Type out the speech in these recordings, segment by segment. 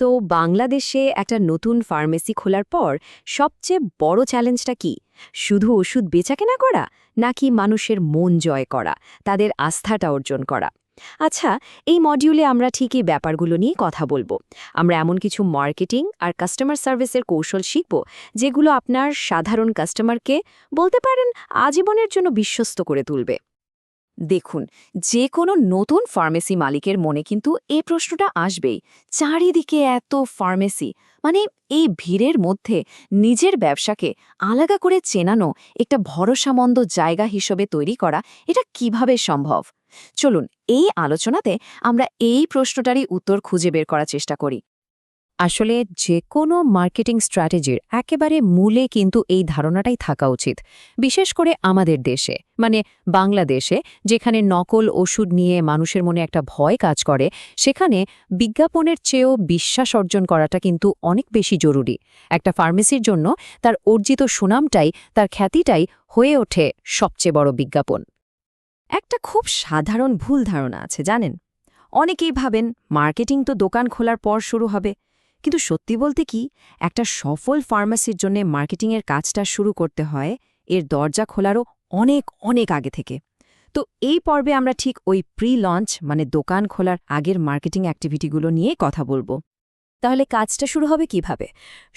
তো বাংলাদেশে একটা নতুন ফার্মেসি খোলার পর সবচেয়ে বড় চ্যালেঞ্জটা কি? শুধু ওষুধ বেচাকেনা করা নাকি মানুষের মন জয় করা, তাদের আস্থাটা অর্জন করা? আচ্ছা এই মডিউলে আমরা ঠিক এই ব্যাপারগুলো নিয়ে কথা বলব। আমরা এমন কিছু মার্কেটিং আর কাস্টমার সার্ভিসের কৌশল শিখব, যেগুলো আপনার সাধারণ কাস্টমারকে বলতে পারেন আজীবনের জন্য বিশ্বস্ত করে তুলবে। দেখুন, যে কোনো নতুন ফার্মেসি মালিকের মনে কিন্তু এই প্রশ্নটা আসবেই। চারিদিকে এত ফার্মেসি মানে এই ভিড়ের মধ্যে নিজের ব্যবসাকে আলাদা করে চেনানো, একটা ভরসামন্দ জায়গা হিসেবে তৈরি করা, এটা কীভাবে সম্ভব? চলুন, এই আলোচনাতে আমরা এই প্রশ্নটারই উত্তর খুঁজে বের করার চেষ্টা করি। আসলে যে কোনো মার্কেটিং স্ট্র্যাটেজির একেবারে মূলে কিন্তু এই ধারণাটাই থাকা উচিত। বিশেষ করে আমাদের দেশে মানে বাংলাদেশে, যেখানে নকল ওষুধ নিয়ে মানুষের মনে একটা ভয় কাজ করে, সেখানে বিজ্ঞাপনের চেয়েও বিশ্বাস অর্জন করাটা কিন্তু অনেক বেশি জরুরি। একটা ফার্মেসির জন্য তার অর্জিত সুনামটাই, তার খ্যাতিটাই হয়ে ওঠে সবচেয়ে বড় বিজ্ঞাপন। একটা খুব সাধারণ ভুল ধারণা আছে, জানেন? অনেকেই ভাবেন, মার্কেটিং তো দোকান খোলার পর শুরু হবে। কিন্তু সত্যি বলতে কি, একটা সফল ফার্মাসির জন্য মার্কেটিংয়ের কাজটা শুরু করতে হয় এর দরজা খোলারও অনেক অনেক আগে থেকে। তো এই পর্বে আমরা ঠিক ওই প্রি লঞ্চ মানে দোকান খোলার আগের মার্কেটিং অ্যাক্টিভিটিগুলো নিয়ে কথা বলব। তাহলে কাজটা শুরু হবে কীভাবে?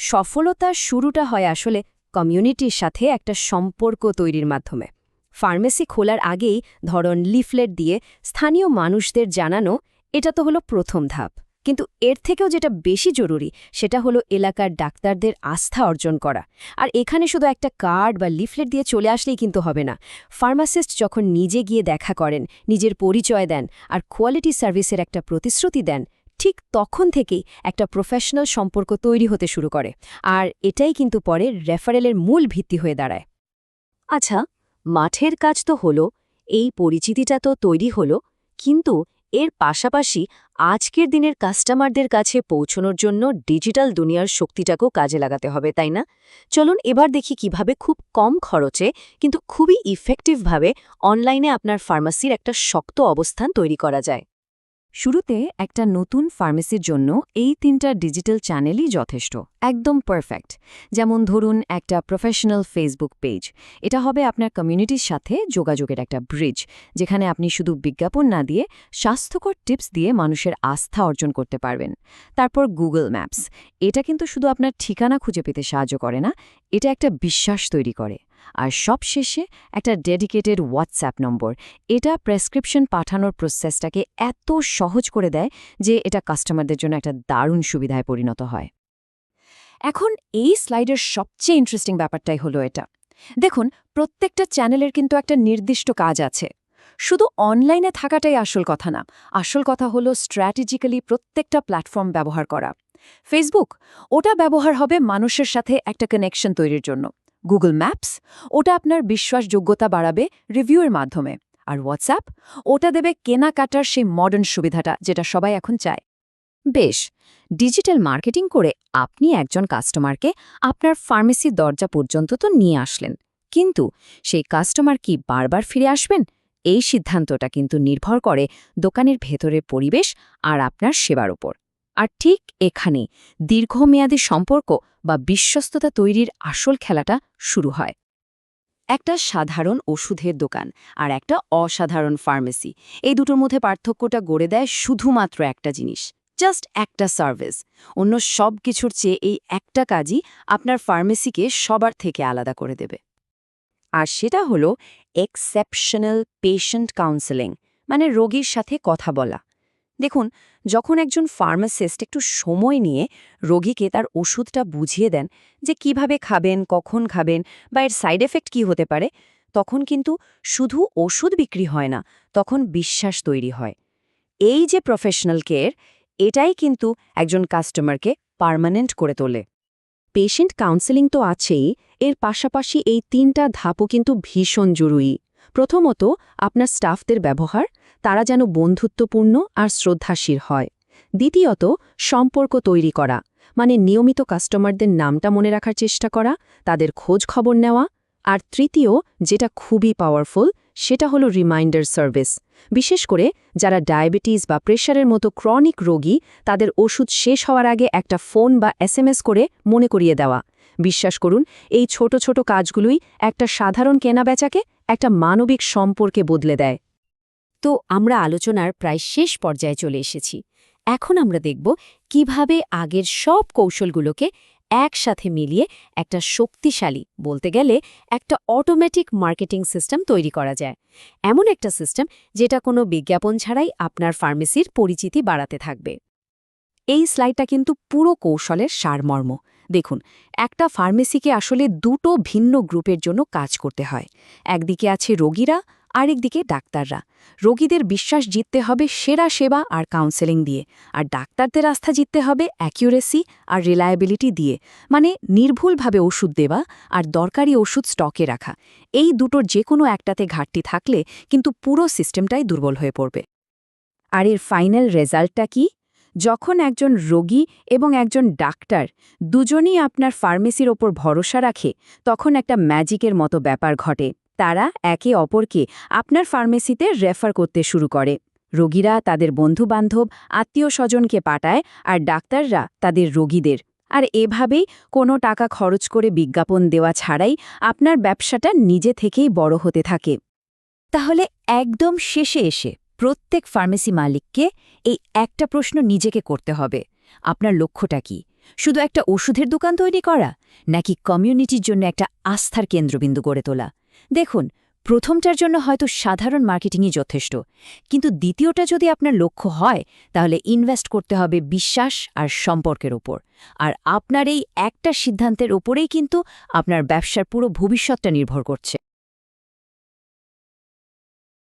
সফলতার শুরুটা হয় আসলে কমিউনিটির সাথে একটা সম্পর্ক তৈরির মাধ্যমে। ফার্মেসি খোলার আগেই ধরন লিফলেট দিয়ে স্থানীয় মানুষদের জানানো, এটা তো হলো প্রথম ধাপ। কিন্তু এর থেকেও যেটা বেশি জরুরি, সেটা হলো এলাকার ডাক্তারদের আস্থা অর্জন করা। আর এখানে শুধু একটা কার্ড বা লিফলেট দিয়ে চলে আসলেই কিন্তু হবে না। ফার্মাসিস্ট যখন নিজে গিয়ে দেখা করেন, নিজের পরিচয় দেন আর কোয়ালিটি সার্ভিসের একটা প্রতিশ্রুতি দেন, ঠিক তখন থেকেই একটা প্রফেশনাল সম্পর্ক তৈরি হতে শুরু করে। আর এটাই কিন্তু পরে রেফারেলের মূল ভিত্তি হয়ে দাঁড়ায়। আচ্ছা মাঠের কাজ তো হলো, এই পরিচিতিটা তো তৈরি হলো, কিন্তু এর পাশাপাশি আজকের দিনের কাস্টমারদের কাছে পৌঁছনোর জন্য ডিজিটাল দুনিয়ার শক্তিটাকেও কাজে লাগাতে হবে, তাই না? চলুন এবার দেখি কীভাবে খুব কম খরচে, কিন্তু খুবই ইফেক্টিভভাবে অনলাইনে আপনার ফার্মাসির একটা শক্ত অবস্থান তৈরি করা যায়। শুরুতে একটা নতুন ফার্মেসির জন্য এই তিনটা ডিজিটাল চ্যানেলই যথেষ্ট, একদম পারফেক্ট যেমন ধরুন একটা প্রফেশনাল ফেসবুক পেজ এটা হবে আপনার কমিউনিটির সাথে যোগাযোগের একটা ব্রিজ যেখানে আপনি শুধু বিজ্ঞাপন না দিয়ে স্বাস্থ্যকর টিপস দিয়ে মানুষের আস্থা অর্জন করতে পারবেন। তারপর গুগল ম্যাপস এটা কিন্তু শুধু আপনার ঠিকানা খুঁজে পেতে সাহায্য করে না, এটা একটা বিশ্বাস তৈরি করে। আর সবশেষে একটা ডেডিকেটেড হোয়াটসঅ্যাপ নম্বর। এটা প্রেসক্রিপশন পাঠানোর প্রসেসটাকে এত সহজ করে দেয় যে এটা কাস্টমারদের জন্য একটা দারুণ সুবিধায় পরিণত হয়। এখন এই স্লাইডের সবচেয়ে ইন্টারেস্টিং ব্যাপারটাই হলো এটা। দেখুন, প্রত্যেকটা চ্যানেলের কিন্তু একটা নির্দিষ্ট কাজ আছে। শুধু অনলাইনে থাকাটাই আসল কথা না, আসল কথা হলো স্ট্র্যাটেজিক্যালি প্রত্যেকটা প্ল্যাটফর্ম ব্যবহার করা। ফেসবুক ওটা ব্যবহার হবে মানুষের সাথে একটা কানেকশন তৈরির জন্য। গুগল ম্যাপস ওটা আপনার বিশ্বাসযোগ্যতা বাড়াবে রিভিউয়ের মাধ্যমে। আর হোয়াটসঅ্যাপ ওটা দেবে কেনাকাটার সেই মডার্ন সুবিধাটা যেটা সবাই এখন চায়। বেশ ডিজিটাল মার্কেটিং করে আপনি একজন কাস্টমারকে আপনার ফার্মেসির দরজা পর্যন্ত তো নিয়ে আসলেন। কিন্তু সেই কাস্টমার কি বারবার ফিরে আসবেন? এই সিদ্ধান্তটা কিন্তু নির্ভর করে দোকানের ভেতরের পরিবেশ আর আপনার সেবার ওপর। আর ঠিক এখানে দীর্ঘমেয়াদী সম্পর্ক বা বিশ্বস্ততা তৈরির আসল খেলাটা শুরু হয়। একটা সাধারণ ওষুধের দোকান আর একটা অসাধারণ ফার্মেসি। এই দুটোর মধ্যে পার্থক্যটা গড়ে দেয় শুধুমাত্র একটা জিনিস, জাস্ট একটা সার্ভিস। অন্য সব কিছুর চেয়ে এই একটা কাজই আপনার ফার্মেসিকে সবার থেকে আলাদা করে দেবে। আর সেটা হলো এক্সেপশনাল পেশেন্ট কাউন্সেলিং মানে রোগীর সাথে কথা বলা। দেখুন, যখন একজন ফার্মাসিস্ট একটু সময় নিয়ে রোগীকে তার ওষুধটা বুঝিয়ে দেন যে কীভাবে খাবেন, কখন খাবেন বা এর সাইড এফেক্ট কী হতে পারে, তখন কিন্তু শুধু ওষুধ বিক্রি হয় না, তখন বিশ্বাস তৈরি হয়। এই যে প্রফেশনাল কেয়ার এটাই কিন্তু একজন কাস্টমারকে পার্মানেন্ট করে তোলে। পেশেন্ট কাউন্সেলিং তো আছেই, এর পাশাপাশি এই তিনটা ধাপও কিন্তু ভীষণ জরুরি। প্রথমত, আপনার স্টাফদের ব্যবহার, তারা যেন বন্ধুত্বপূর্ণ আর শ্রদ্ধাশীল হয়। দ্বিতীয়ত, সম্পর্ক তৈরি করা মানে নিয়মিত কাস্টমারদের নামটা মনে রাখার চেষ্টা করা, তাদের খোঁজ খবর নেওয়া। আর তৃতীয়, যেটা খুবই পাওয়ারফুল সেটা হলো রিমাইন্ডার সার্ভিস বিশেষ করে, যারা ডায়াবেটিস বা প্রেশারের মতো ক্রনিক রোগী, তাদের ওষুধ শেষ হওয়ার আগে একটা ফোন বা এসএমএস করে মনে করিয়ে দেওয়া। বিশ্বাস করুন, এই ছোট ছোট কাজগুলোই একটা সাধারণ কেনাবেচাকে একটা মানবিক সম্পর্কে বদলে দেয়। তো আমরা আলোচনার প্রায় শেষ পর্যায়ে চলে এসেছি। এখন আমরা দেখব কীভাবে আগের সব কৌশলগুলোকে একসাথে মিলিয়ে একটা শক্তিশালী, বলতে গেলে একটা অটোমেটিক মার্কেটিং সিস্টেম তৈরি করা যায়। এমন একটা সিস্টেম যেটা কোনো বিজ্ঞাপন ছাড়াই আপনার ফার্মেসির পরিচিতি বাড়াতে থাকবে। এই স্লাইডটা কিন্তু পুরো কৌশলের সারমর্ম। দেখুন, একটা ফার্মেসিকে আসলে দুটো ভিন্ন গ্রুপের জন্য কাজ করতে হয়। একদিকে আছে রোগীরা, আরেকদিকে ডাক্তাররা। রোগীদের বিশ্বাস জিততে হবে সেরা সেবা আর কাউন্সেলিং দিয়ে, আর ডাক্তারদের আস্থা জিততে হবে অ্যাকিউরেসি আর রিলায়াবিলিটি দিয়ে মানে নির্ভুলভাবে ওষুধ দেওয়া আর দরকারি ওষুধ স্টকে রাখা। এই দুটোর যে কোনো একটাতে ঘাটতি থাকলে কিন্তু পুরো সিস্টেমটাই দুর্বল হয়ে পড়বে। আর এর ফাইনাল রেজাল্টটা কি? যখন একজন রোগী এবং একজন ডাক্তার দুজনই আপনার ফার্মেসির ওপর ভরসা রাখে, তখন একটা ম্যাজিকের মতো ব্যাপার ঘটে। তারা একে অপরকে আপনার ফার্মেসিতে রেফার করতে শুরু করে। রোগীরা তাদের বন্ধুবান্ধব আত্মীয় স্বজনকে পাঠায় আর ডাক্তাররা তাদের রোগীদের। আর এভাবেই কোনো টাকা খরচ করে বিজ্ঞাপন দেওয়া ছাড়াই আপনার ব্যবসাটা নিজে থেকেই বড় হতে থাকে। তাহলে একদম শেষে এসে প্রত্যেক ফার্মেসি মালিককে এই একটা প্রশ্ন নিজেকে করতে হবে। আপনার লক্ষ্যটা কি? শুধু একটা ওষুধের দোকান তৈরি করা, নাকি কমিউনিটির জন্য একটা আস্থার কেন্দ্রবিন্দু গড়ে তোলা? দেখুন, প্রথমটার জন্য হয়তো সাধারণ মার্কেটিংই যথেষ্ট, কিন্তু দ্বিতীয়টা যদি আপনার লক্ষ্য হয়, তাহলে ইনভেস্ট করতে হবে বিশ্বাস আর সম্পর্কের ওপর। আর আপনার এই একটা সিদ্ধান্তের ওপরেই কিন্তু আপনার ব্যবসার পুরো ভবিষ্যৎটা নির্ভর করছে।